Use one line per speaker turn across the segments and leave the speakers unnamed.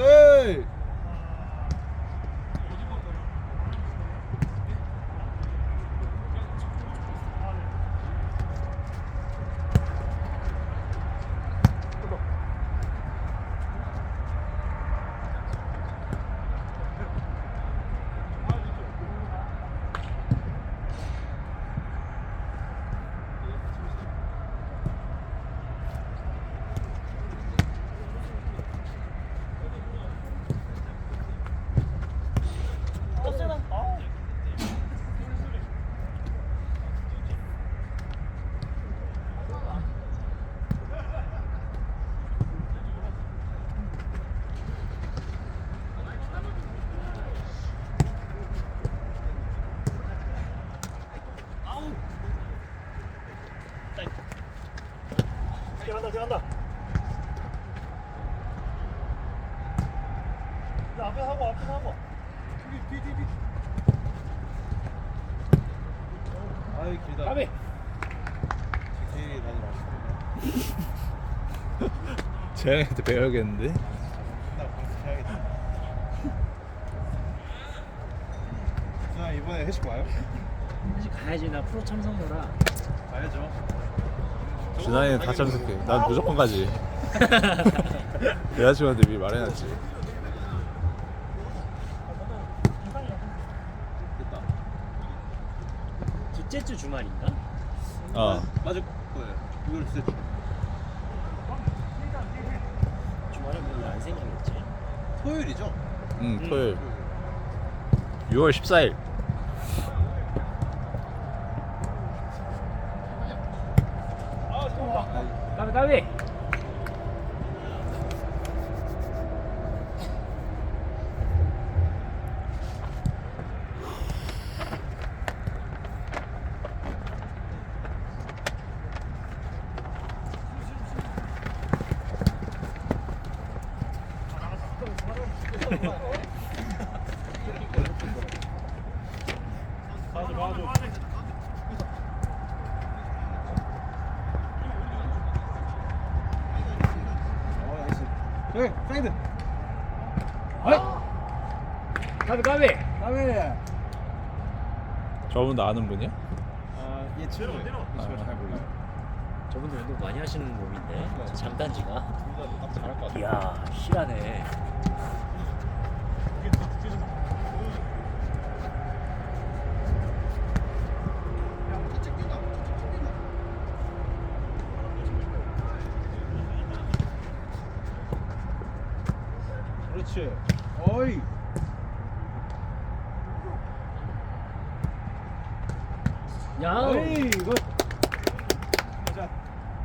나이스
들어간다 들어간다 야, 앞에 하고 앞에 하고
뒤뒤뒤 아이 길다
까비
디테일이 다들 맛있습니다
재영이한테 배워야겠는데?
나 이번에 회식 와요?
이제 가야지 나 프로 참석료라
가야죠
준하이는 다 참석해. 난 무조건 가지. 여자친구한테 미리 말해놨지.
둘째 주 주말인가?
어.
맞을 거예요 이걸 진짜
주말에 뭐안 생기겠지
토요일이죠?
응, 토요일. 6월 14일.
까비 까비
어 나이스 네 사이드
까비 까비
다음에
저분도 아는 분이야?
아얘 친구 얘 친구 잘 몰라요
저분들 운동 많이 하시는 몸인데 저 장단지가
둘다 잘할 것 같아
이야 실하네
그렇지 어이
야
어이 이거 자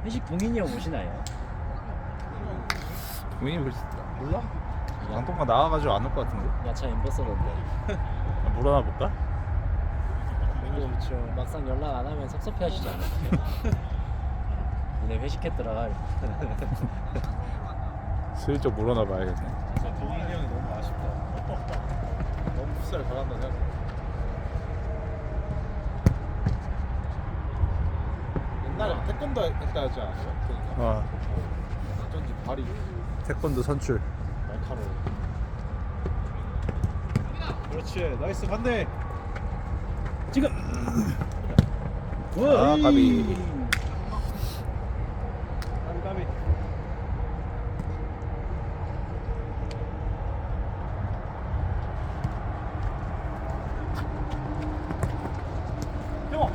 회식 동인이 형 오시나요?
동인이 글쎄 몰라? 방통가 나와가지고 안 올 것 같은데?
야차 엠버서던데
물어나 볼까?
저 막상 연락 안 하면 섭섭해 하시지 않아요? 니네 회식했더라
슬쩍 물어나 봐야겠네.
동인이 형이 너무 아쉽다 너무 풋살 잘한다 생각 옛날에 태권도 했다 하지 않았어요? 그러니까
어.
어쩐지 발이
태권도 선출.
날카로워 그렇지 나이스 반대
지금
아. 까비
까비 형아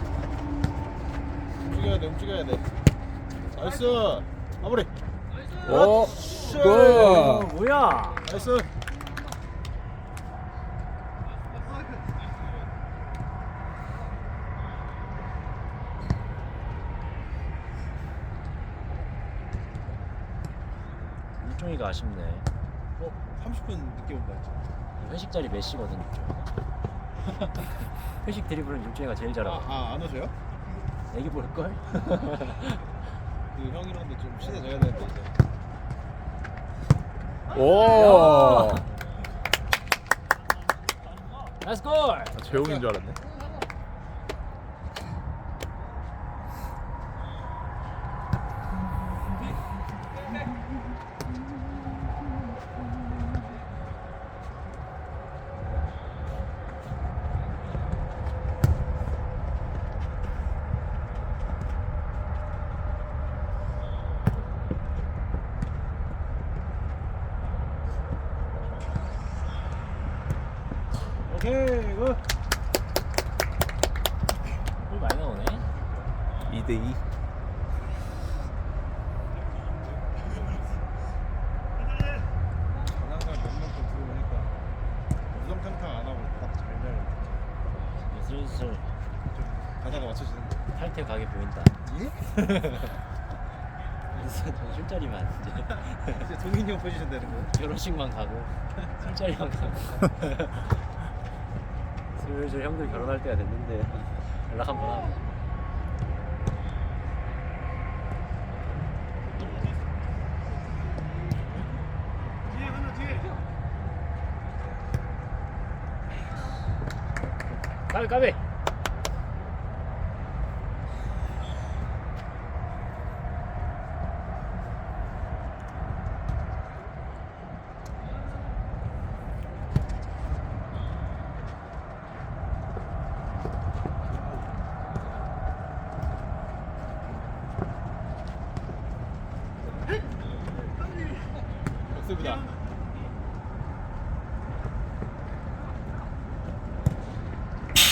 움직여야 돼 움직여야 돼 나이스 마무리
오!
그렇지.
어, 뭐야
나이스
일종이가 아쉽네
어 30분 늦게 온다 했잖아
회식 자리 몇 시거든 일종이가 회식 드리블은 일종이가 제일 잘하고
아 안 오세요?
애기 볼 걸?
그 형이랑도 좀 친해져야 되는데 이제
오!
나이스 골!
아, 재용인 줄 알았네.
오케이 굿
볼 많이 나오네
2대2
장난감 몇명또 들어오니까 우성탕탕 안 하고 딱잘 잘.
슬슬
좀 가다가 맞춰지는 거.
탈퇴 가게 보인다 그래서 저 술자리만 이제
이제 동인이 형 포지션 되는 거.
결혼식만 가고 술자리만 가고 슬슬 형들 결혼할 때가 됐는데 연락 한번 하고 까비 까비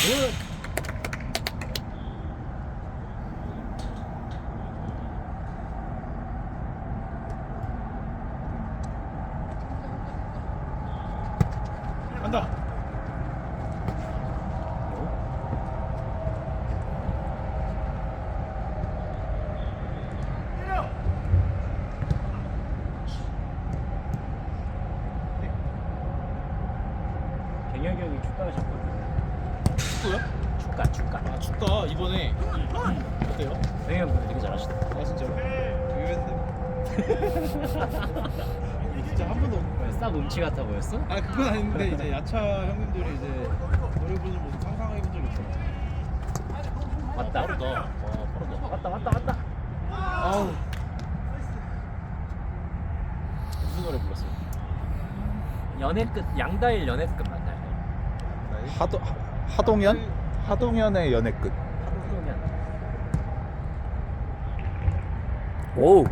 Look. 이번에 어때요?
갱혁이 형 되게 잘하시더라
아 진짜로? 의외인데. 진짜 한 번도
없싹 음치 같아 보였어?
아 그건 아닌데 이제 야차 형님들이 이제 노래 부르는 모습 상상해 본 적이 없어.
맞다
빠르다.
어 빠르다 왔다 왔다 왔다
아우.
무슨 노래 불렀어요? 연애 끝 양다일 연애 끝 맞나요?
하도, 하동현? 하동현의 연애 끝
하동현
오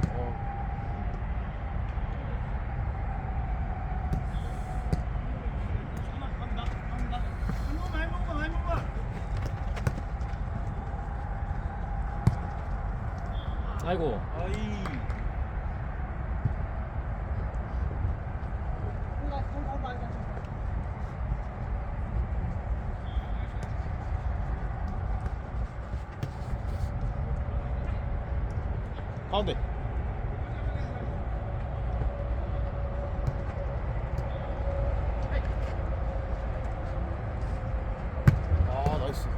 아이고
아이. 가운데. 아 나이스.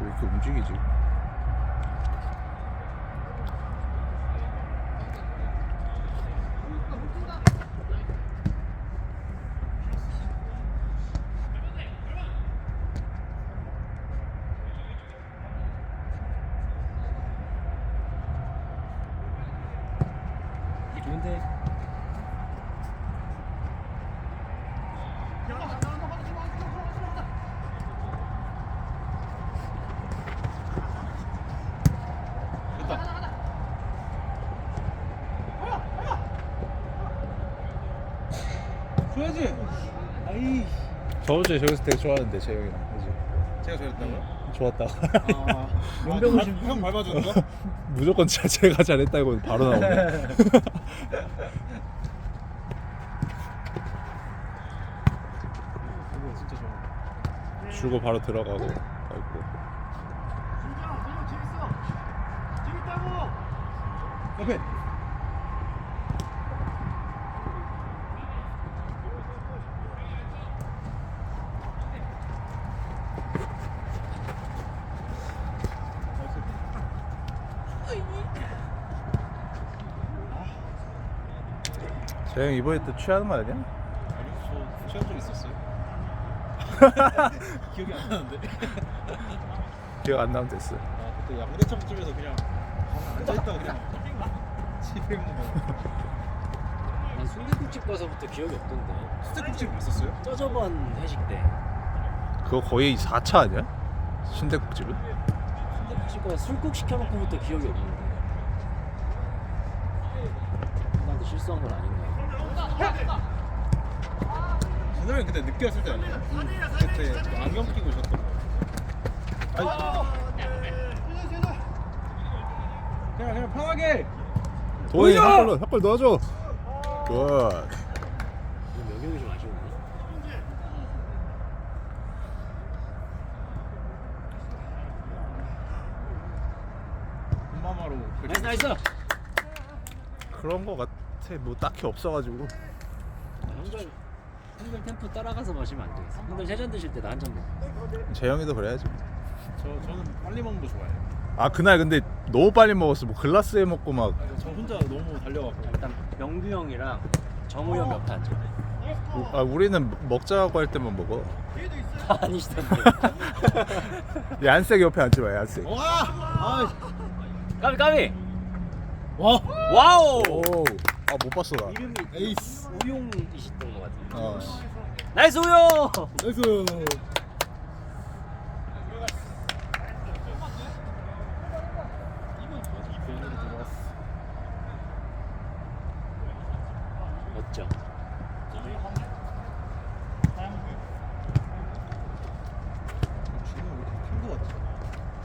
왜 이렇게 움직이지?
좋은데
됐다. 줘야지. 아이.
저 어제 저기서 되게 좋아하는데 재영이랑 그지?
제가 저랬다고요?
좋았다
아,
용병
아,
오신-
형 밟아주는 거?
무조건 진짜 제가 잘했다고 바로 나오네
이거 진짜 좋아.
주고 바로 들어가고 밟고
옆에.
재영 이번에 또 취하는 거 아니야?
아니 저 취한 적 있었어요? 기억이 안 나는데.
기억 안 나면 됐어
아 그때 양대창 집에서 그냥 앉아 있다가 그냥 집에 있는 거.
난 순대국집 가서부터 기억이 없던데
수제국집 있었어요?
저 저번 회식 때
그거 거의 4차 아니야? 순대국집은?
순대국집 가서 술국 시켜놓고부터 기억이 없는데 실수한 건 아닌가.
선생님 그때 늦게 왔을 때 아니에요? 그때 안경 끼고 오셨던 거. 그냥 그냥 편하게.
도현이
보여줘!
한 골로 한골 넣어줘. 굿.
명령이 좀 아쉬운데.
엄마마로.
나이스 나이스.
그런 거 같아. 뭐 딱히 없어가지고.
형들 형들 템포 따라가서 마시면 안 되겠어. 형들 세잔 드실 때나 한잔 먹어.
재영이도 그래야지.
저 저는 빨리 먹는 거 좋아해요.
아 그날 근데 너무 빨리 먹었어. 뭐 글라스에 먹고 막.
저 혼자 너무 달려갖고.
일단 명규 형이랑 정우 형 옆에 앉아.
아 우리는 먹자고 할 때만 먹어.
아니시던데.
얀색 옆에 앉지 마. 얀색.
와! 아,
까비 까비.
와!
와우.
오. 아 못 봤어 나.
이름이
에이스.
우용이시던 것 같은데.
어.
나이스 우용.
나이스.
멋져.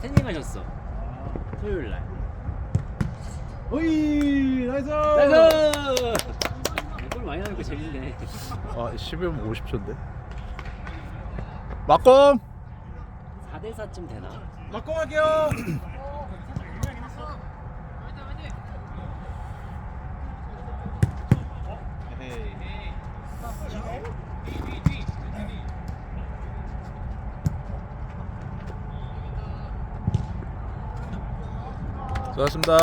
태닝 하셨어. 토요일 날.
어이 나이스.
나이스. 골 많이 거 재밌네.
아 11분 50초인데. 막공.
4대 4쯤 되나?
막공할게요.
수고하셨습니다.